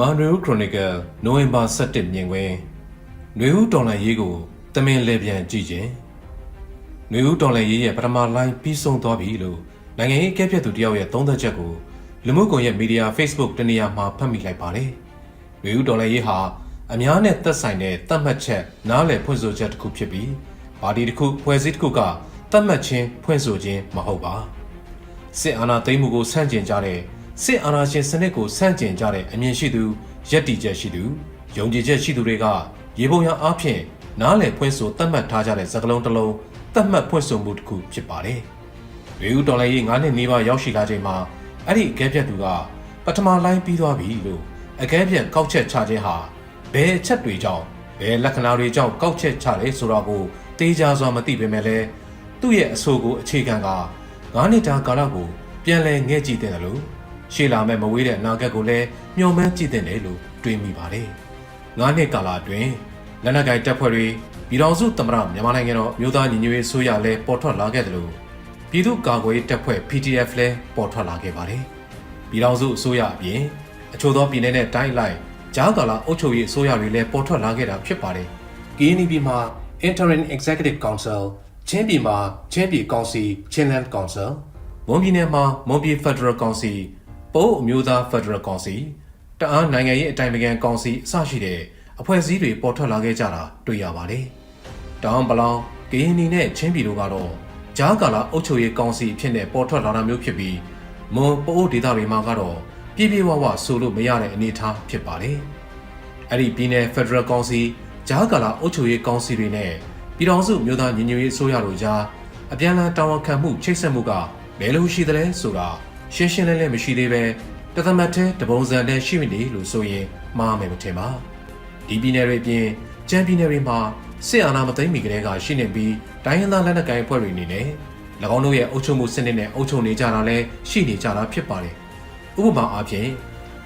မြန်မာနွေဦးခရိုနီကယ်နိုဝင်ဘာ17မြင်ကွင်းနွေဦးတော်လှန်ရေးကိုတမင်လေပြန်ကြည့်ခြင်းနွေဦးတော်လှန်ရေးရဲ့ပထမလိုင်းပြီးဆုံးသွားပြီလို့နိုင်ငံရေးအကဲဖြတ်သူတယောက်ရဲ့သုံးသပ်ချက်ကိုလူမှုကွန်ရက်မီဒီယာ Facebook တနေရာမှာဖတ်မိလိုက်ပါတယ်နွေဦးတော်လှန်ရေးဟာအများနဲ့သက်ဆိုင်တဲ့သတ်မှတ်ချက်နားလည်ဖွင့်ဆိုချက်တစ်ခုဖြစ်ပြီးပါတီတစ်ခုဖွဲ့စည်းတစ်ခုကသတ်မှတ်ခြင်းဖွင့်ဆိုခြင်းမဟုတ်ပါစစ်အာဏာသိမ်းမှုကိုဆန့်ကျင်ကြတဲ့ စစ်အာဏာရှင်စနစ်ကိုဆန့်ကျင်ကြတဲ့အမြင်ရှိသူယက်တီချက်ရှိသူယုံကြည်ချက်ရှိသူတွေကရေပုံရအားဖြင့်နားလည်ဖွင့်ဆိုသတ်မှတ်ထားကြတဲ့စကားလုံးတစ်လုံးသတ်မှတ်ဖွင့်ဆိုမှုတစ်ခုဖြစ်ပါတယ်။ရေဦးတော်လည်းရေး9နှစ်နီးပါးရောက်ရှိလာချိန်မှာအဲ့ဒီအကဲဖြတ်သူကပထမလိုင်းပြီးသွားပြီလို့အကဲဖြတ်ကောက်ချက်ချခြင်းဟာဘယ်အချက်တွေကြောင့်ဘယ်လက္ခဏာတွေကြောင့်ကောက်ချက်ချတယ်ဆိုတော့ကိုတေးကြစွာမသိပေမဲ့လည်းသူ့ရဲ့အဆိုကိုအခြေခံက9နှစ်တာကာလကိုပြန်လဲငဲ့ကြည့်တဲ့လို့ ရှေ့လာမဲ့မဝေးတဲ့အနာဂတ်ကိုလည်းမျှော်မှန်းကြည့်တဲ့တယ်လို့တွေးမိပါတယ်။9နှစ်ကာလအတွင်းလက်နက်ကိုင်တပ်ဖွဲ့တွေပြည်တော်စုသမ္မတမြန်မာနိုင်ငံတော်မြို့သားညီညွတ်ရေးအစိုးရလည်းပေါ်ထွက်လာခဲ့တယ်လို့ပြည်သူ့ကာကွယ်ရေးတပ်ဖွဲ့ PDF လည်းပေါ်ထွက်လာခဲ့ပါတယ်။ပြည်တော်စုအစိုးရအပြင်အချို့သောပြည်내နဲ့တိုင်းလိုက်ကြားကာလအုပ်ချုပ်ရေးအစိုးရတွေလည်းပေါ်ထွက်လာခဲ့တာဖြစ်ပါတယ်။ KNY ပြည်မှာ Interim Executive Council ချင်းပြည်မှာချင်းပြည်ကောင်စီ Chinland Council မွန်ပြည်နယ်မှာမွန်ပြည် Federal Council ပိုးအမျိုးသား Federal Council တအားနိုင်ငံရေးအတိုင်ပင်ခံကောင်စီအစရှိတဲ့အဖွဲ့အစည်းတွေပေါ်ထွက်လာခဲ့ကြတာတွေ့ရပါတယ်။တောင်ပလောင်ကရင်နီနဲ့ချင်းပြည်တို့ကတော့ကြားကာလအုပ်ချုပ်ရေးကောင်စီအဖြစ်နဲ့ပေါ်ထွက်လာတာမျိုးဖြစ်ပြီးမွန်ပိုးဒေသတွေမှာကတော့ပြည့်ပြည့်ဝဝဆိုလို့မရတဲ့အနေအထားဖြစ်ပါတယ်။အဲ့ဒီပြည်နယ် Federal Council ကြားကာလအုပ်ချုပ်ရေးကောင်စီတွေနဲ့ပြည်ထောင်စုမြို့သားညီညွတ်ရေးအစိုးရတို့ကြားအပြန်အလှန်တာဝန်ခံမှုချိတ်ဆက်မှုကဘယ်လိုရှိသလဲဆိုတာ ရှင်းရှင်းလင်းလင်းမရှိသေးပဲတသမတ်တဲ့တပုံစံတည်းရှိနေလို့ဆိုရင်မှားမယ်မထင်ပါဒီပြည်နယ်တွေအပြင်ကျန်းပြည်နယ်တွေမှာစစ်အာဏာမသိမ်းမီကလေးကရှိနေပြီးတိုင်းရင်းသားလက်နက်ကိုင်အဖွဲ့တွေအနေနဲ့၎င်းတို့ရဲ့အုပ်ချုပ်မှုစနစ်နဲ့အုပ်ချုပ်နေကြတာလည်းရှိနေကြတာဖြစ်ပါတယ်ဥပမာအားဖြင့်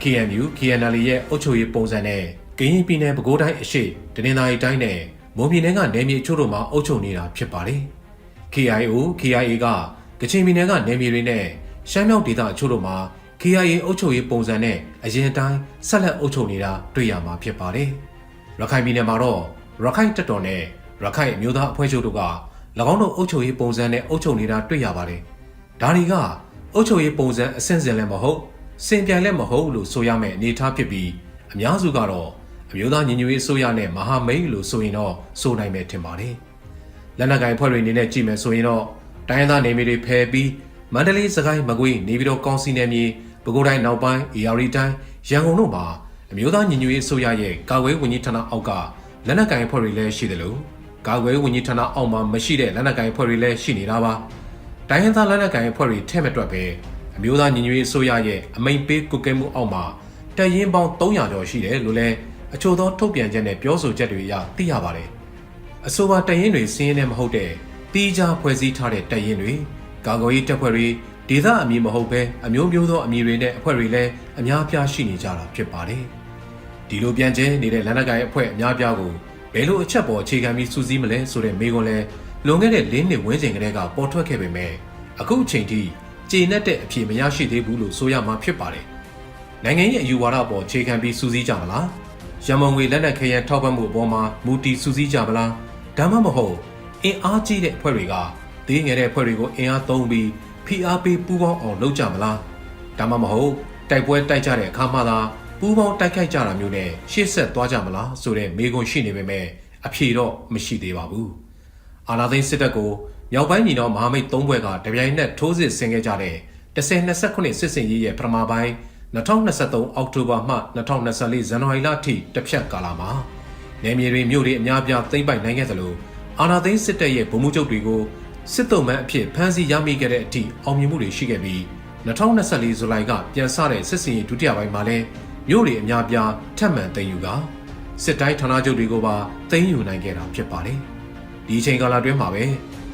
KNU KNL ရဲ့အုပ်ချုပ်ရေးပုံစံနဲ့ကရင်ပြည်နယ်ပဲခူးတိုင်းအရှိတနင်္သာရီတိုင်းနဲ့မွန်ပြည်နယ်ကနေမြေချို့တို့မှာအုပ်ချုပ်နေတာဖြစ်ပါတယ်။ KIO KIA ကကချင်ပြည်နယ်ကနေမြေတွေနဲ့ ရှမ်းမြောက်ဒေသအချို့တို့မှာ KIA အုပ်ချုပ်ရေးပုံစံနဲ့အရင်တိုင်းဆက်လက်အုပ်ချုပ်နေတာတွေ့ရမှာဖြစ်ပါတယ်။ရခိုင်ပြည်နယ်မှာတော့ရခိုင်တပ်တော်နဲ့ရခိုင်အမျိုးသားအဖွဲ့ချုပ်တို့က၎င်းတို့အုပ်ချုပ်ရေးပုံစံနဲ့အုပ်ချုပ်နေတာတွေ့ရပါတယ်။ဒါတွေကအုပ်ချုပ်ရေးပုံစံအဆင့်ဆင့်လည်းမဟုတ်စင်ပြိုင်လည်းမဟုတ်လို့ဆိုရမယ့်အနေအထားဖြစ်ပြီးအများစုကတော့အမျိုးသားညီညွတ်ရေးအစိုးရနဲ့မဟာမိတ်လို့ဆိုရင်တော့ဆိုနိုင်မယ်ထင်ပါတယ်။လက်နက်ကိုင်ဖွဲ့တွေအနေနဲ့ကြည့်မယ်ဆိုရင်တော့တိုင်းရင်းသားနေမြေတွေဖယ်ပြီး မန္တလေးစကိုင်းမကွေးနေပြည်တော်ကောင်းစီနယ်မြေပဲခူးတိုင်းနောက်ပိုင်း AR တိုင်းရန်ကုန်တို့မှာအမျိုးသားညီညွတ်ရေးအစိုးရရဲ့ကာကွယ်ဝန်ကြီးဌာနအောက်ကလက်နက်ကိုင်ဖွဲ့တွေလည်းရှိတယ်လို့ကာကွယ်ဝန်ကြီးဌာနအောက်မှာမရှိတဲ့လက်နက်ကိုင်ဖွဲ့တွေလည်းရှိနေတာပါ။တိုင်းရင်းသားလက်နက်ကိုင်ဖွဲ့တွေထဲ့မတွက်ပဲအမျိုးသားညီညွတ်ရေးအစိုးရရဲ့အမိန်ပေးကုကဲမှုအောက်မှာတပ်ရင်းပေါင်း300ကျော်ရှိတယ်လို့လည်းအချို့သောထုတ်ပြန်ချက်နဲ့ပြောဆိုချက်တွေအရသိရပါတယ်။အဆိုပါတပ်ရင်းတွေစီးရင်နဲ့မဟုတ်တဲ့တီးခြားဖွဲ့စည်းထားတဲ့တပ်ရင်းတွေ ကာကွယ်ရေးတပ်ဖွဲ့တွေဒေသအမည်မဟုတ်ဘဲအမျိုးမျိုးသောအမည်တွေနဲ့အဖွဲ့တွေလည်းအများအပြားရှိနေကြတာဖြစ်ပါတယ်။ဒီလိုပြန်ကျဲနေတဲ့လက်နက်ကိုင်အဖွဲ့အများအပြားကိုဘယ်လိုအချက်ပေါ်အခြေခံပြီးစူးစီးမလဲဆိုတဲ့မေးခွန်းလဲလွန်ခဲ့တဲ့၄နှစ်ဝန်းကျင်ကတည်းကပေါ်ထွက်ခဲ့ပေမဲ့အခုအချိန်ထိကျေနပ်တဲ့အဖြေမရရှိသေးဘူးလို့ဆိုရမှာဖြစ်ပါတယ်။နိုင်ငံရဲ့အယူဝါဒပေါ်အခြေခံပြီးစူးစီးကြမလား။ရမုံငွေလက်နက်ခဲယံထောက်ပံ့မှုအပေါ်မှာမူတီစူးစီးကြမလား။ဒါမှမဟုတ်အင်အားကြီးတဲ့အဖွဲ့တွေက သေးငယ်တဲ့အဖွဲ့တွေကိုအင်အားသုံးပြီးဖိအားပေးပူးပေါင်းအောင်လုပ်ကြမလား။ဒါမှမဟုတ်တိုက်ပွဲတိုက်ကြတဲ့အခါမှသာပူးပေါင်းတိုက်ခိုက်ကြတာမျိုးနဲ့ရှေ့ဆက်သွားကြမလားဆိုတဲ့မေးခွန်းရှိနေပေမဲ့အဖြေတော့မရှိသေးပါဘူး။အာနာသိန်းစစ်တပ်ကိုမြောက်ပိုင်းညီနောင်မဟာမိတ်၃ဘွဲ့ကတပြိုင်နက်ထိုးစစ်ဆင်ခဲ့ကြတဲ့1029စစ်စင်ရေးရဲ့ပထမပိုင်း2023အောက်တိုဘာမှ2024ဇန်နဝါရီလအထိတစ်ဖြတ်ကာလမှာနယ်မြေတွေမြို့တွေအများပြားသိမ်းပိုက်နိုင်ခဲ့သလိုအာနာသိန်းစစ်တပ်ရဲ့ဗိုလ်မှူးချုပ်တွေကို စစ်တုံးမှန်းအဖြစ်ဖမ်းဆီးရမိခဲ့တဲ့အထိအောင်မြင်မှုတွေရှိခဲ့ပြီး2024ဇူလိုင်ကပြန်ဆတဲ့စစ်စင်ရေးဒုတိယပိုင်းမှာလည်းမြို့တွေအများပြားထပ်မံသိမ်းယူကစစ်တိုင်းဌာနချုပ်တွေကိုပါသိမ်းယူနိုင်ခဲ့တာဖြစ်ပါတယ်။ဒီအချိန်ကာလအတွင်းမှာပဲ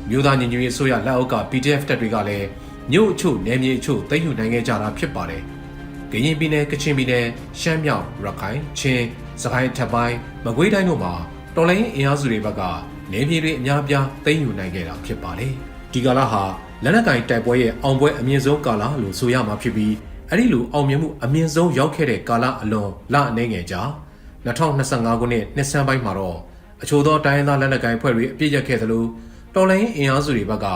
မြို့သားညီညွတ်ရေးအစိုးရလက်အောက်က PDF တပ်တွေကလည်းမြို့အချို့နယ်မြေအချို့သိမ်းယူနိုင်ခဲ့ကြတာဖြစ်ပါတယ်။ကရင်ပြည်နယ်ကချင်ပြည်နယ်ရှမ်းမြောက်ရခိုင်ချင်းစကိုင်းထပ်ပိုင်းမကွေးတိုင်းတို့မှာတော်လိုင်းအင်အားစုတွေဘက်က နေပြည်တွေအများပြားသိမ်းယူနိုင်ခဲ့တာဖြစ်ပါတယ်။ဒီကာလဟာလက်နက်ကင်တိုက်ပွဲရဲ့အောင်ပွဲအမြင့်ဆုံးကာလလို့ဆိုရမှာဖြစ်ပြီးအဲ့ဒီလိုအောင်မြင်မှုအမြင့်ဆုံးရောက်ခဲ့တဲ့ကာလအလွန်လအနေငယ်ကြာ2025ခုနှစ်နှစ်ဆန်းပိုင်းမှာတော့အချို့သောတိုင်းရင်းသားလက်နက်ကိုင်ဖွဲ့တွေအပြစ်ရက်ခဲ့သလိုတော်လိုင်းအင်အားစုတွေဘက်က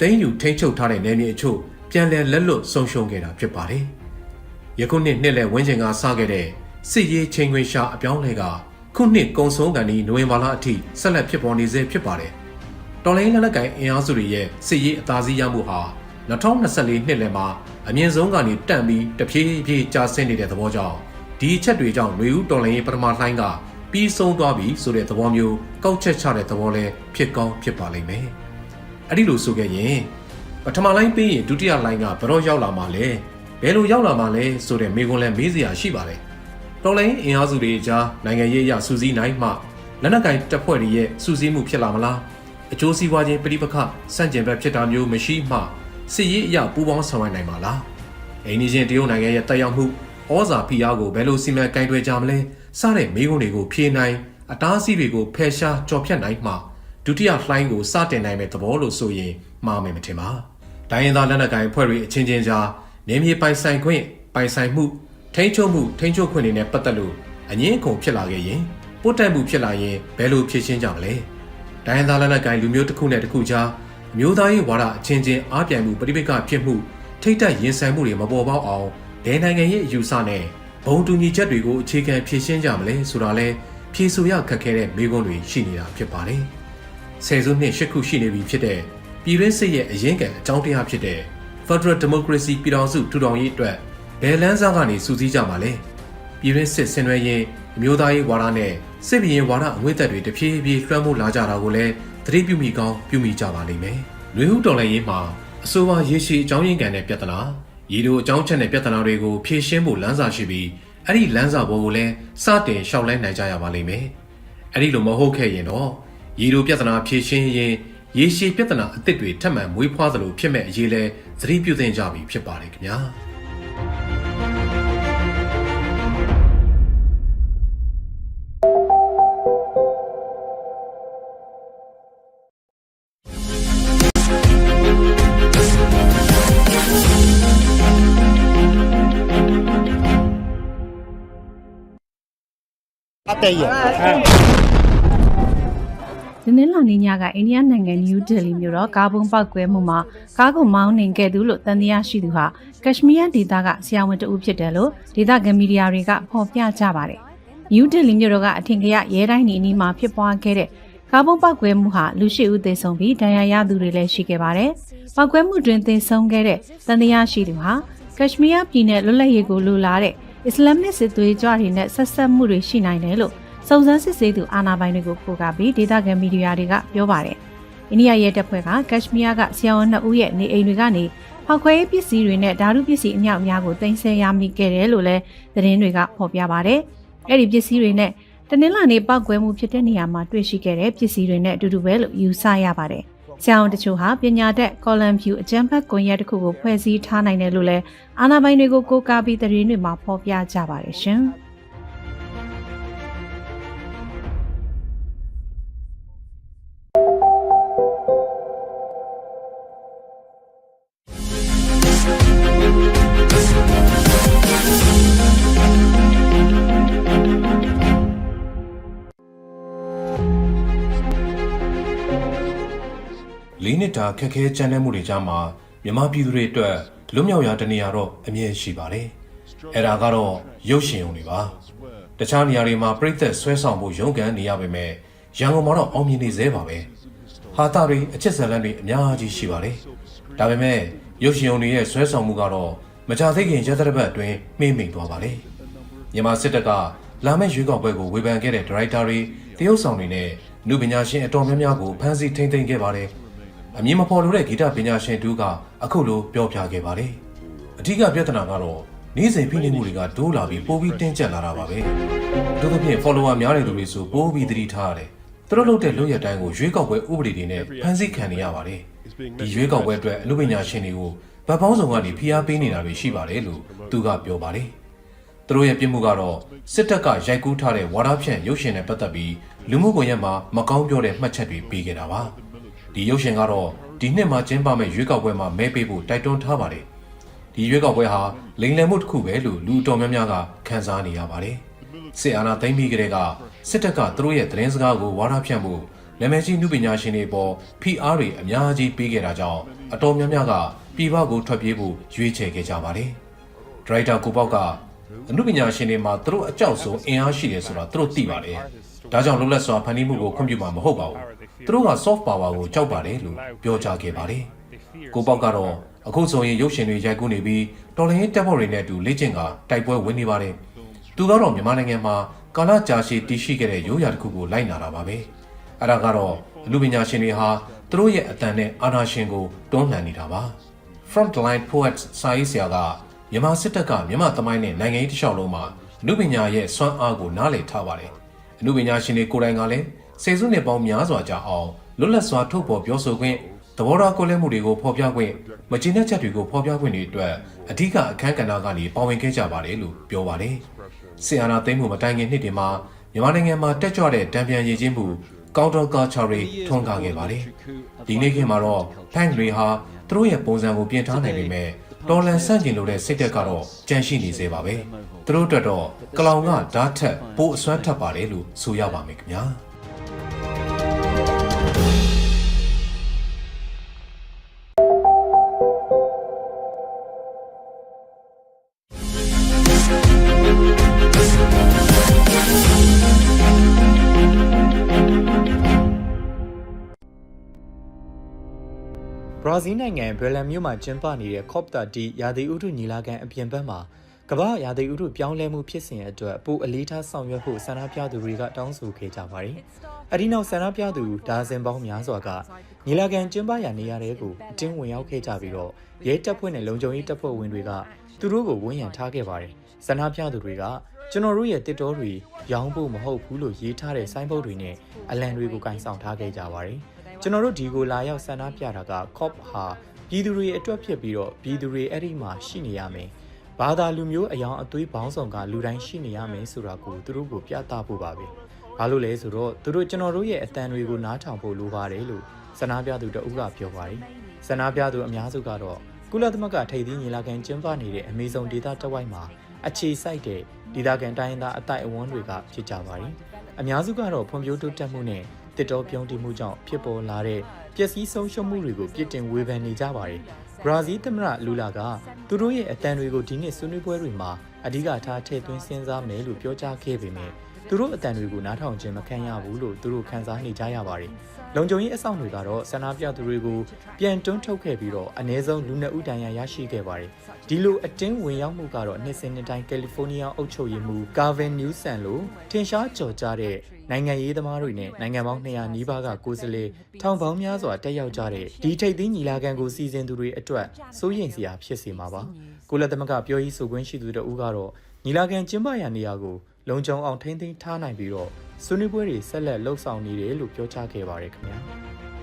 တင်းယူထိန်းချုပ်ထားတဲ့နယ်မြေအချို့ပြန်လည်လက်လွတ်ဆုံးရှုံးခဲ့တာဖြစ်ပါတယ်။ယခုနှစ်နှစ်လယ်ဝင်းကျင်ကစခဲ့တဲ့စစ်ရေးချိန်ခွင်ရှာအပြောင်းလဲက ခုနှစ်ကုံဆုံးကန်ဒီနိုဝင်ဘာလအထိဆက်လက်ဖြစ်ပေါ်နေစေဖြစ်ပါတယ်။တော်လိုင်းလက်နက်ကိုင်အင်အားစုတွေရဲ့စစ်ရေးအသာစီးရမှုဟာ2024နှစ်လယ်မှာအမြင့်ဆုံးကနေတန့်ပြီးတဖြည်းဖြည်းကျဆင်းနေတဲ့သဘောကြောင့်ဒီအချက်တွေကြောင့်ຫນွေဦးတော်လိုင်းရေးပထမလှိုင်းကပြီးဆုံးသွားပြီဆိုတဲ့သဘောမျိုးကောက်ချက်ချတဲ့သဘောလဲဖြစ်ကောင်းဖြစ်ပါလိမ့်မယ်။အဲ့ဒီလိုဆိုခဲ့ရင်ပထမလိုင်းပြီးရင်ဒုတိယလိုင်းကဘယ်တော့ရောက်လာမှာလဲဘယ်လိုရောက်လာမှာလဲဆိုတဲ့မေးခွန်းလဲမေးစရာရှိပါတယ်။ တော်လိုင်းအင်အားစုတွေကြားနိုင်ငံရေးအရစူးစီးနိုင်မှလက်နက်ကင်တပ်ဖွဲ့တွေရဲ့စူးစီးမှုဖြစ်လာမလားအကျိုးစီးပွားချင်းပြိပခစန့်ကျင်ဘက်ဖြစ်တာမျိုးမရှိမှစစ်ရေးအရာပူးပေါင်းဆောင်ရွက်နိုင်မှာလားအိန္ဒိယတရုတ်နိုင်ငံရဲ့တက်ရောက်မှုဩဇာဖိအားကိုဘယ်လိုစီမံကင်တွယ်ကြမလဲစတဲ့မေးခွန်းတွေကိုဖြေနိုင်အတားအဆီးတွေကိုဖယ်ရှားကြော်ဖြတ်နိုင်မှဒုတိယလှိုင်းကိုစတင်နိုင်မဲ့သဘောလို့ဆိုရင်မှားမယ်မထင်ပါဒိုင်းရင်သားလက်နက်ကိုင်အဖွဲ့တွေအချင်းချင်းကြားနေမြေပိုင်ဆိုင်ခွင့်ပိုင်ဆိုင်မှု ထိန်းချုပ်မှုထိန်းချုပ်ခွင့်တွေနဲ့ပတ်သက်လို့အငင်းအခုန်ဖြစ်လာခဲ့ရင်ပို့တက်မှုဖြစ်လာရင်ဘယ်လိုဖြေရှင်းကြမလဲဒိုင်းရင်သားလက်နက်ကိုင်လူမျိုးတစ်ခုနဲ့တစ်ခုကြားအမျိုးသားရေးဝါဒအချင်းချင်းအားပြိုင်မှုပဋိပက္ခဖြစ်မှုထိတ်တက်ရင်ဆိုင်မှုတွေမပေါ်ပေါက်အောင်ဒဲနိုင်ငံရဲ့အယူဆနဲ့ဘုံတူညီချက်တွေကိုအခြေခံဖြည့်ရှင်းကြမလဲဆိုတာလဲဖြေဆိုရခက်ခဲတဲ့မိကွန်းတွေရှိနေတာဖြစ်ပါတယ်။ဆယ်စုနှစ်ရှစ်ခုရှိနေပြီဖြစ်တဲ့ပြည်တွင်းစစ်ရဲ့အရင်ကအကြောင်းတရားဖြစ်တဲ့ Federal Democracy ပြည်ထောင်စုထူထောင်ရေးအတွက် ဘယ်လန်းစားကနေစူးစီးကြမှာလဲ။ပြည်တွင်းစစ်ဆင်နွှဲရင်အမျိုးသားရေးဝါဒနဲ့စစ်ဘီရင်ဝါဒအငွေ့သက်တွေတဖြည်းဖြည်းလွှမ်းမိုးလာကြတာကိုလည်းသတိပြုမိကောင်းပြုမိကြပါလိမ့်မယ်။လူဟုတော်လှန်ရေးမှာအဆိုပါရေရှည်အကြောင်းရင်းခံတဲ့ပြဿနာရည်တို့အကြောင်းချက်တဲ့ပြဿနာတွေကိုဖြေရှင်းဖို့လမ်းစာရှိပြီးအဲ့ဒီလမ်းစာပေါ်ကိုလည်းစတင်ရှောက်လဲနိုင်ကြရပါလိမ့်မယ်။အဲ့ဒီလိုမဟုတ်ခဲ့ရင်တော့ရည်တို့ပြဿနာဖြေရှင်းရင်ရေရှည်ပြဿနာအသစ်တွေထပ်မံမွေးဖွားသလိုဖြစ်မဲ့အရေးလဲသတိပြုသင့်ကြပြီဖြစ်ပါတယ်ခင်ဗျာ။ အတဲ့ရဒီနေ့လာနေညကအိန္ဒိယနိုင်ငံနယူးဒေလီမြို့တော်ကားဘုံပောက်ကွဲမှုမှာကားကိုမောင်းနှင်ခဲ့သူလို့တန်တရားရှိသူဟာကက်ရှမီးယားဒေသကဆရာဝန်တဦးဖြစ်တယ်လို့ဒေသခံမီဒီယာတွေကဖော်ပြကြပါတယ်။နယူးဒေလီမြို့တော်ကအထင်ကရရဲတိုင်းနေအနီးမှာဖြစ်ပွားခဲ့တဲ့ကားဘုံပောက်ကွဲမှုဟာလူရှိဦးသေဆုံးပြီးဒဏ်ရာရသူတွေလည်းရှိခဲ့ပါတယ်။ပောက်ကွဲမှုတွင်သေဆုံးခဲ့တဲ့တန်တရားရှိသူဟာကက်ရှမီးယားပြည်နယ်လွတ်လပ်ရေးကိုလိုလားတဲ့ အစ္စလာမစ်စစ်သွေးကြွတွေနဲ့ဆက်ဆက်မှုတွေရှိနိုင်တယ်လို့စုံစမ်းစစ်ဆေးသူအာဏာပိုင်တွေကိုခိုးကားပြီးဒေသခံမီဒီယာတွေကပြောပါတယ်။အိန္ဒိယရဲတပ်ဖွဲ့ကကက်ရှမီးယားကဆီယဝန်နှစ်ဦးရဲ့နေအိမ်တွေကနေဖောက်ခွဲရေးပစ္စည်းတွေနဲ့ဓာတုပစ္စည်းအမြောက်အများကိုတင်ဆက်ရမိခဲ့တယ်လို့လည်းသတင်းတွေကဖော်ပြပါတယ်။အဲ့ဒီပစ္စည်းတွေနဲ့တနင်္လာနေ့ပောက်ကွဲမှုဖြစ်တဲ့နေရာမှာတွေ့ရှိခဲ့တဲ့ပစ္စည်းတွေနဲ့အတူတူပဲလို့ယူဆရပါတယ်။ ဆရာဝန်တချို့ဟာပညာတတ်ကော်လမ်ဖြူအကြမ်းဖက်ကွန်ရက်တစ်ခုကိုဖွဲ့စည်းထားနိုင်တယ်လို့လည်းအာဏာပိုင်တွေကိုကိုးကားပြီးသတင်းတွေမှာဖော်ပြကြပါတယ်ရှင်။ နှစ်တာခက်ခဲကြမ်းတမ်းမှုတွေကြားမှာမြန်မာပြည်သူတွေအတွက်လွတ်မြောက်ရာတနေရာတော့အမြဲရှိပါတယ်။အဲ့ဒါကတော့ရုပ်ရှင်ုံတွေပါ။တခြားနေရာတွေမှာပြိသက်ဆွဲဆောင်ဖို့ရုန်းကန်နေရပေမဲ့ရန်ကုန်မှာတော့အောင်မြင်နေသေးပါပဲ။ဟာတာတွေအချက်ဇလန်တွေအများကြီးရှိပါတယ်။ဒါပေမဲ့ရုပ်ရှင်ုံတွေရဲ့ဆွဲဆောင်မှုကတော့မကြသေးခင်ရက်သတ္တပတ်အတွင်းမှိမ့်မိန်သွားပါလေ။မြန်မာစစ်တပ်ကလာမယ့်ရွေးကောက်ပွဲကိုဝေဖန်ခဲ့တဲ့ဒါရိုက်တာတွေတရုတ်ဆောင်တွေနဲ့လူပညာရှင်အတော်များများကိုဖမ်းဆီးထိန်းသိမ်းခဲ့ပါတယ်။ အမည်မဖော်လို့တဲ့ဂီတပညာရှင်တူကအခုလိုပြောပြခဲ့ပါတယ်။အထူးကပြဿနာကတော့နေ့စဉ်ဖိနှိပ်မှုတွေကတိုးလာပြီးပိုပြီးတင်းကျပ်လာတာပါပဲ။တို့သဖြင့် follower များတဲ့လူတွေဆိုပိုပြီးသတိထားရတယ်။သူတို့လုပ်တဲ့လုပ်ရတိုင်းကိုရွေးကောက်ပွဲဥပဒေတွေနဲ့ဖမ်းဆီးခံနေရပါတယ်။ဒီရွေးကောက်ပွဲအတွက်အမှုပညာရှင်တွေကိုဗတ်ပေါင်းဆောင်ကနေဖိအားပေးနေတာတွေရှိပါတယ်လို့သူကပြောပါတယ်။သူတို့ရဲ့ပြစ်မှုကတော့စစ်တပ်ကရိုက်ကူးထားတဲ့ဝါဒဖြန့်ရုပ်ရှင်နဲ့ပတ်သက်ပြီးလူမှုကွန်ရက်မှာမကောင်းပြောတဲ့မှတ်ချက်တွေပေးခဲ့တာပါ ဒီရုပ်ရှင်ကတော့ဒီနှစ်မှာကျင်းပမယ့်ရွေးကောက်ပွဲမှာမဲပေးဖို့တိုက်တွန်းထားပါတယ်ဒီရွေးကောက်ပွဲဟာလိမ်လည်မှုတစ်ခုပဲလို့လူတော်များများကခန်းစားနေရပါတယ်စစ်အာဏာသိမ်းပြီးကတည်းကစစ်တပ်ကသူတို့ရဲ့သတင်းစကားကိုဝါဒဖြန့်မှုနာမည်ကြီးနုပညာရှင်တွေပေါ် PR တွေအများကြီးပေးခဲ့တာကြောင့်အတော်များများကပြည်ပကိုထွက်ပြေးဖို့ရွေးချယ်ခဲ့ကြပါတယ်ဒရိုက်တာကိုပေါက်ကအနုပညာရှင်တွေမှာသူတို့အကြောက်ဆုံးအင်အားရှိတယ်ဆိုတာသူတို့သိပါတယ်ဒါကြောင့်လွတ်လပ်စွာဖန်တီးမှုကိုခွင့်ပြုမှာမဟုတ်ပါဘူး သူတို့က soft power ကိုကြောက်ပါတယ်လို့ပြောကြားခဲ့ပါတယ်ကိုပေါက်ကတော့အခုဆိုရင်ရုပ်ရှင်တွေရိုက်ကူးနေပြီးတော်လိုင်းတပ်ဖွဲ့တွေနဲ့အတူလေ့ကျင့်ကတိုက်ပွဲဝင်နေပါတယ်သူကတော့မြန်မာနိုင်ငံမှာကာလကြာရှည်တည်ရှိခဲ့တဲ့ရိုးရာတစ်ခုကိုလိုက်နာတာပါပဲအဲ့ဒါကတော့အမှုပညာရှင်တွေဟာသူတို့ရဲ့အတန်နဲ့အာဏာရှင်ကိုတွန်းလှန်နေတာပါ Frontline Poets စာရေးဆရာကမြန်မာစစ်တပ်ကမြန်မာသမိုင်းနဲ့နိုင်ငံရေးတစ်လျှောက်လုံးမှာအမှုပညာရဲ့စွမ်းအားကိုနားလည်ထားပါတယ်အမှုပညာရှင်တွေကိုယ်တိုင်ကလည်း စေစုနှစ်ပေါင်းများစွာကြာအောင်လွတ်လပ်စွာထုတ်ဖော်ပြောဆိုခွင့်သဘောထားကိုယ်လဲမှုတွေကိုဖော်ပြခွင့်မကျေနပ်ချက်တွေကိုဖော်ပြခွင့်တွေအတွက်အဓိကအခန်းကဏ္ဍကနေပါဝင်ခဲ့ကြပါတယ်လို့ပြောပါတယ်။ဆီအာနာသိမ်းမှုမတိုင်ခင်နှစ်တွေမှာမြန်မာနိုင်ငံမှာတက်ကြွတဲ့တံပြန်ရည်ချင်းမှု counter culture တွေထွန်းကားခဲ့ပါတယ်။ဒီနေ့ခေတ်မှာတော့ tank တွေဟာသူတို့ရဲ့ပုံစံကိုပြင်ထားနိုင်ပေမဲ့တော်လန်ဆန့်ကျင်လို့တဲ့စိတ်သက်ကတော့ကြန့်ရှိနေသေးပါပဲ။သူတို့အတွက်တော့ကလောင်ကဓာတ်ထက်ပိုအစွမ်းထပ်ပါတယ်လို့ဆိုရပါမယ်ခင်ဗျာ။ ဘရာဇီးနိုင်ငံဘရလန်မြို့မှာကျင်းပနေတဲ့ COP30 ရာသီဥတုညီလာခံအပြင်ဘက်မှာ ကမ္ဘာရာသီဥတုပြောင်းလဲမှုဖြစ်စဉ်အတွက်ပိုအလေးထားဆောင်ရွက်ဖို့ဆန္ဒပြသူတွေကတောင်းဆိုခဲ့ကြပါတယ်။အဒီနောက်ဆန္ဒပြသူဒါဇင်ပေါင်းများစွာကညီလာခံကျင်းပရာနေရာတွေကိုအတင်းဝင်ရောက်ခဲ့ကြပြီးတော့ရဲတပ်ဖွဲ့နဲ့လုံခြုံရေးတပ်ဖွဲ့ဝင်တွေကသူတို့ကိုဝန်းရံထားခဲ့ပါတယ်။ဆန္ဒပြသူတွေကကျွန်တော်တို့ရဲ့တစ်တော်တွေရောင်းဖို့မဟုတ်ဘူးလို့ရေးထားတဲ့ဆိုင်းဘုတ်တွေနဲ့အလံတွေကိုကင်ဆောင်ထားခဲ့ကြပါတယ်။ကျွန်တော်တို့ဒီကိုလာရောက်ဆန္ဒပြတာက COP ဟာပြည်သူတွေအတွက်ဖြစ်ပြီးတော့ပြည်သူတွေအဲ့ဒီမှာရှိနေရမယ်။ ဘာသာလူမျိုးအယောင်အသွေးပေါင်းစုံကလူတိုင်းရှိနေရမယ်ဆိုတာကိုသူတို့ကိုပြသဖို့ပါပဲ။ဘာလို့လဲဆိုတော့သူတို့ကျွန်တော်တို့ရဲ့အတန်တွေကိုနားထောင်ဖို့လိုပါတယ်လို့ဆန္ဒပြသူတအုပ်ကပြောပါတယ်။ဆန္ဒပြသူအများစုကတော့ကုလသမဂ္ဂထိပ်သီးညီလာခံကျင်းပနေတဲ့အမေဇုံဒေသတစ်ဝိုက်မှာအခြေစိုက်တဲ့ဒေသခံတိုင်းရင်းသားအတိုက်အဝန်းတွေကဖြစ်ကြပါတယ်။အများစုကတော့ဖွံ့ဖြိုးတိုးတက်မှုနဲ့တစ်တော်ပြုံးတိမှုကြောင့်ဖြစ်ပေါ်လာတဲ့ ပျက်စီးဆုံးရှုံးမှုတွေကိုပြစ်တင်ဝေဖန်နေကြပါတယ်။ဘရာဇီးသမ္မတလူလာကသူတို့ရဲ့အတန်တွေကိုဒီနှစ်ဆွေးနွေးပွဲတွေမှာအဓိကထားထည့်သွင်းစဉ်းစားမယ်လို့ပြောကြားခဲ့ပေမဲ့သူတို့အတန်တွေကိုနားထောင်ခြင်းမခံရဘူးလို့သူတို့ခန်းစားနေကြရပါတယ်။ လုံခြုံရေးအဆောင်တွေကတော့ဆန္ဒပြသူတွေကိုပြန်တွန်းထုတ်ခဲ့ပြီးတော့အ ਨੇ ဆုံးလူနှစ်ဦးတန်ရာရရှိခဲ့ပါတယ်။ဒီလိုအတင်းဝင်ရောက်မှုကတော့နှစ်စဉ်နှစ်တိုင်းကယ်လီဖိုးနီးယားအုပ်ချုပ်ရေးမှူးကာဗင်နျူးဆန်လိုထင်ရှားကြော်ကြားတဲ့နိုင်ငံရေးသမားတွေနဲ့နိုင်ငံပေါင်း200နီးပါးကကိုယ်စားလှယ်ထောင်ပေါင်းများစွာတက်ရောက်ကြတဲ့ဒီထိပ်သီးညီလာခံကိုစီစဉ်သူတွေအတွက်စိုးရိမ်စရာဖြစ်စေမှာပါ။ကုလသမဂ္ဂပြောရေးဆိုခွင့်ရှိသူတို့ကတော့ညီလာခံကျင်းပရာနေရာကိုလုံခြုံအောင်ထိန်းသိမ်းထားနိုင်ပြီးတော့ ဆွေးနွေးပွဲတွေဆက်လက်လှုပ်ဆောင်နေတယ်လို့ပြောကြားခဲ့ပါတယ်ခင်ဗျာ။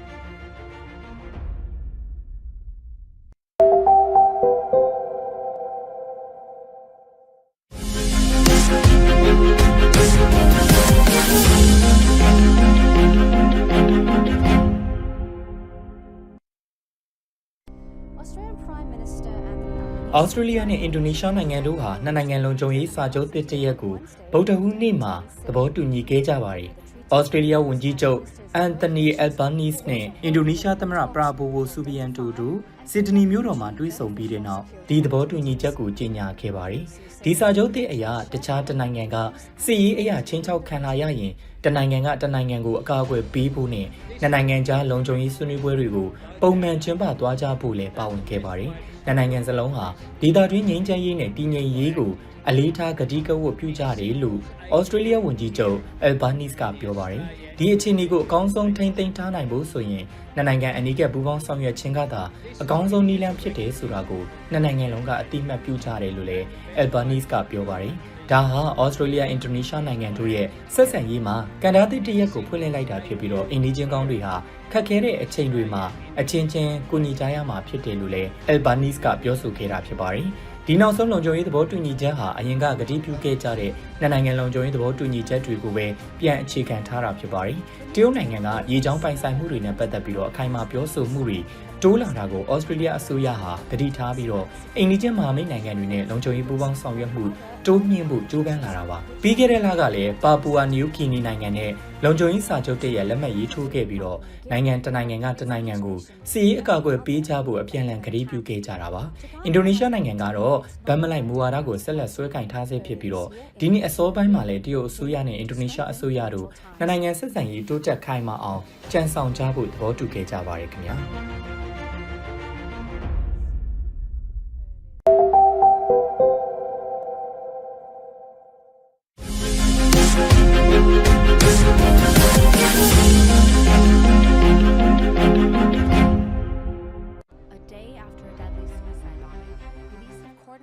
စတြေးလျနဲ့အင်ဒိုနီးရှားနိုင်ငံတို့ဟာနှစ်နိုင်ငံလုံခြုံရေးစာချုပ်သစ်တစ်ရပ်ကိုဗုဒ္ဓဟူးနေ့မှာသဘောတူညီခဲ့ကြပါတယ်။ဩစတြေးလျဝန်ကြီးချုပ်အန်တိုနီအယ်ဘာနီစ်နဲ့အင်ဒိုနီးရှားသမ္မတပရာဘိုဝိုဆူဘီယန်တိုတို့စင်ဒနီမြို့တော်မှာတွေ့ဆုံပြီးတဲ့နောက်ဒီသဘောတူညီချက်ကိုကြေညာခဲ့ပါတယ်။ဒီစာချုပ်သစ်အရတခြားတနိုင်ငံကစစ်ရေးအရာချင်းချောက်ခံလာရရင်တနိုင်ငံကတနိုင်ငံကိုအကာအကွယ်ပေးဖို့နဲ့နှစ်နိုင်ငံကြားလုံခြုံရေးဆွေးနွေးပွဲတွေကိုပုံမှန်ကျင်းပသွားကြဖို့လည်းပါဝင်ခဲ့ပါတယ်။ နှစ်နိုင်ငံစလုံးဟာဒေသတွင်းငြိမ်းချမ်းရေးနဲ့တည်ငြိမ်ရေးကိုအလေးထားကတိကဝတ်ပြုကြတယ်လို့ဩစတြေးလျဝန်ကြီးချုပ်အယ်ဘာနီစ်ကပြောပါတယ်။ဒီအခြေအနေကိုအကောင်းဆုံးထိန်းသိမ်းထားနိုင်ဖို့ဆိုရင်နှစ်နိုင်ငံအနီးကပ်ပူးပေါင်းဆောင်ရွက်ခြင်းကသာအကောင်းဆုံးနည်းလမ်းဖြစ်တယ်ဆိုတာကိုနှစ်နိုင်ငံလုံးကအတိအမှတ်ပြုကြတယ်လို့လည်းအယ်ဘာနီစ်ကပြောပါတယ်။ဒါဟာဩစတြေးလျအင်ဒိုနီးရှားနိုင်ငံတို့ရဲ့ဆက်ဆံရေးမှာကန်ဒါသစ်တစ်ရက်ကိုဖွင့်လှစ်လိုက်တာဖြစ်ပြီးတော့အင်ဒီချင်းကောင်းတွေဟာ ခက်ခဲတဲ့အချိန်တွေမှာအချင်းချင်းကူညီကြရမှာဖြစ်တယ်လို့လည်းအယ်ဘာနီစ်ကပြောဆိုခဲ့တာဖြစ်ပါတယ်။ဒီနောက်ဆုံးလုံခြုံရေးသဘောတူညီချက်ဟာအရင်ကကတိပြုခဲ့ကြတဲ့နှစ်နိုင်ငံလုံခြုံရေးသဘောတူညီချက်တွေကိုပဲပြန်အခြေခံထားတာဖြစ်ပါတယ်။တရုတ်နိုင်ငံကရေချောင်းပိုင်ဆိုင်မှုတွေနဲ့ပတ်သက်ပြီးတော့အခိုင်အမာပြောဆိုမှုတွေ တိုးလာတာကိုဩစတြေးလျအစိုးရဟာတတိထားပြီးတော့အိန္ဒိယမဟာမိတ်နိုင်ငံတွေနဲ့လုံခြုံရေးပူးပေါင်းဆောင်ရွက်မှုတိုးမြှင့်ဖို့ကြိုးပမ်းလာတာပါပြီးခဲ့တဲ့လကလည်းပါပူအာနယူဂီနီနိုင်ငံနဲ့လုံခြုံရေးစာချုပ်တည့်ရဲ့လက်မှတ်ရေးထိုးခဲ့ပြီးတော့နိုင်ငံတစ်နိုင်ငံကတစ်နိုင်ငံကိုစီးရေးအကာအကွယ်ပေးကြဖို့အပြန်အလှန်ကတိပြုခဲ့ကြတာပါအင်ဒိုနီးရှားနိုင်ငံကတော့ဗတ်မလိုက်မူဝါဒကိုဆက်လက်ဆွဲကင်ထားဆဲဖြစ်ပြီးတော့ဒီနေ့အစောပိုင်းမှာလည်းတရုတ်အစိုးရနဲ့အင်ဒိုနီးရှားအစိုးရတို့နှစ်နိုင်ငံဆက်ဆံရေးတိုးတက်ခိုင်မာအောင်ကြံဆောင်ကြဖို့သဘောတူခဲ့ကြပါတယ်ခင်ဗျာ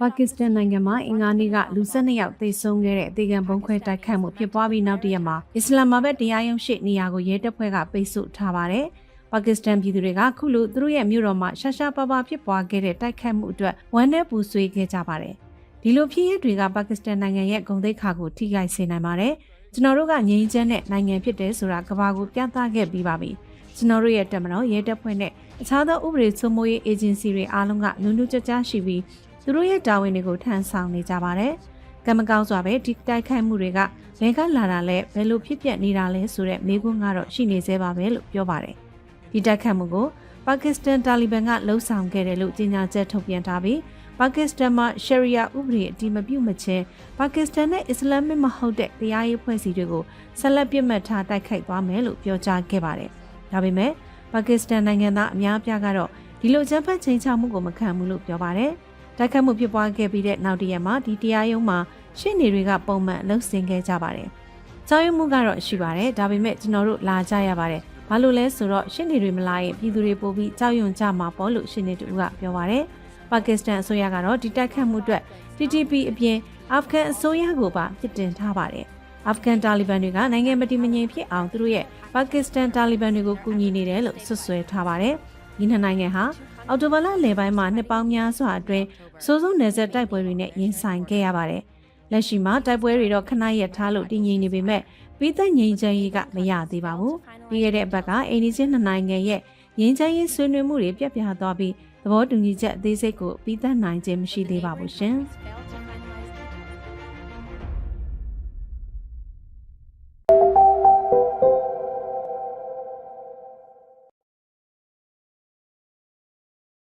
ပါကစ္စတန်နိုင်ငံမှာအင်္ဂါနေ့ကလူ12ယောက်သေဆုံးခဲ့တဲ့အသေးခံဘုံခွဲတိုက်ခိုက်မှုဖြစ်ပွားပြီးနောက်တစ်ရက်မှာအစ္စလာမ်မာဘတ်တရားရုံးရှိနေရာကိုရဲတပ်ဖွဲ့ကပိတ်ဆို့ထားပါတယ်။ပါကစ္စတန်ပြည်သူတွေကခုလိုသူတို့ရဲ့မြို့တော်မှာရှာရှာပါပါဖြစ်ပွားခဲ့တဲ့တိုက်ခိုက်မှုအတွက်ဝမ်းနည်းပူဆွေးခဲ့ကြပါတယ်။ဒီလိုဖြစ်ရပ်တွေကပါကစ္စတန်နိုင်ငံရဲ့ဂုဏ်သိက္ခာကိုထိခိုက်စေနိုင်ပါတယ်။ကျွန်တော်တို့ကငြိမ်းချမ်းတဲ့နိုင်ငံဖြစ်တယ်ဆိုတာကမ္ဘာကိုပြသခဲ့ပြီးပါပြီ။ကျွန်တော်တို့ရဲ့တပ်မတော်ရဲတပ်ဖွဲ့နဲ့အခြားသောဥပဒေစိုးမိုးရေးအေဂျင်စီတွေအားလုံးကလူလူကြကြရှိပြီး သူတို့ရဲ့တာဝန်တွေကိုထမ်းဆောင်နေကြပါတယ်။ကံမကောင်းစွာပဲဒီတိုက်ခိုက်မှုတွေကဘယ်ကလာတာလဲဘယ်လိုဖြစ်ပျက်နေတာလဲဆိုတဲ့မေးခွန်းကတော့ရှိနေသေးပါပဲလို့ပြောပါတယ်။ဒီတိုက်ခိုက်မှုကိုပါကစ္စတန်တာလီဘန်ကလှုံ့ဆော်ခဲ့တယ်လို့ကြေညာချက်ထုတ်ပြန်ထားပြီးပါကစ္စတန်မှာရှရီယာဥပဒေအတည်မပြုမချင်းပါကစ္စတန်နဲ့အစ္စလာမစ်မဟုတ်တဲ့တရားရေးဖွဲ့စည်းတွေကိုဆက်လက်ပြစ်မှတ်ထားတိုက်ခိုက်သွားမယ်လို့ပြောကြားခဲ့ပါတယ်။ဒါပေမဲ့ပါကစ္စတန်နိုင်ငံသားအများအပြားကတော့ဒီလိုကြမ်းဖက်ချိန်ချမှုကိုမခံဘူးလို့ပြောပါတယ်။ တိုက်ခတ်မှုဖြစ်ပွားခဲ့ပြီးတဲ့နောက်တရက်မှာဒီတရားရုံးမှာရှင်းနေတွေကပုံမှန်လှုပ်ဆင်ခဲ့ကြပါတယ်။ကြောက်ရွံ့မှုကတော့ရှိပါတယ်။ဒါပေမဲ့ကျွန်တော်တို့လာကြရပါတယ်။ဘာလို့လဲဆိုတော့ရှင်းနေတွေမလာရင်ပြည်သူတွေပိုပြီးကြောက်ရွံ့ကြမှာပေါ့လို့ရှင်းနေတူကပြောပါတယ်။ပါကစ္စတန်အစိုးရကတော့ဒီတိုက်ခတ်မှုအတွက် TTP အပြင်အာဖဂန်အစိုးရကိုပါပြစ်တင်ထားပါတယ်။အာဖဂန်တာလီဘန်တွေကနိုင်ငံမတည်မငြိမ်ဖြစ်အောင်သူတို့ရဲ့ပါကစ္စတန်တာလီဘန်တွေကိုကူညီနေတယ်လို့ဆွဆွဲထားပါတယ်။ဒီနှစ်နိုင်ငံဟာ အော်တိုဘာလလယ်ပိုင်းမှာနှစ်ပေါင်းများစွာအတွင်းစိုးစိုးနယ်ဆက်တိုက်ပွဲတွေနဲ့ရင်ဆိုင်ခဲ့ရပါတယ်။လက်ရှိမှာတိုက်ပွဲတွေတော့ခဏရက်ထားလို့တည်ငြိမ်နေပေမဲ့ပြီးသက်ငြိမ်ချမ်းရေးကမရသေးပါဘူး။ပြီးခဲ့တဲ့အပတ်ကအိန္ဒိချင်းနှစ်နိုင်ငံရဲ့ငြိမ်းချမ်းရေးဆွေးနွေးမှုတွေပြတ်ပြားသွားပြီးသဘောတူညီချက်အသေးစိတ်ကိုပြီးသက်နိုင်ခြင်းမရှိသေးပါဘူးရှင်။ failed to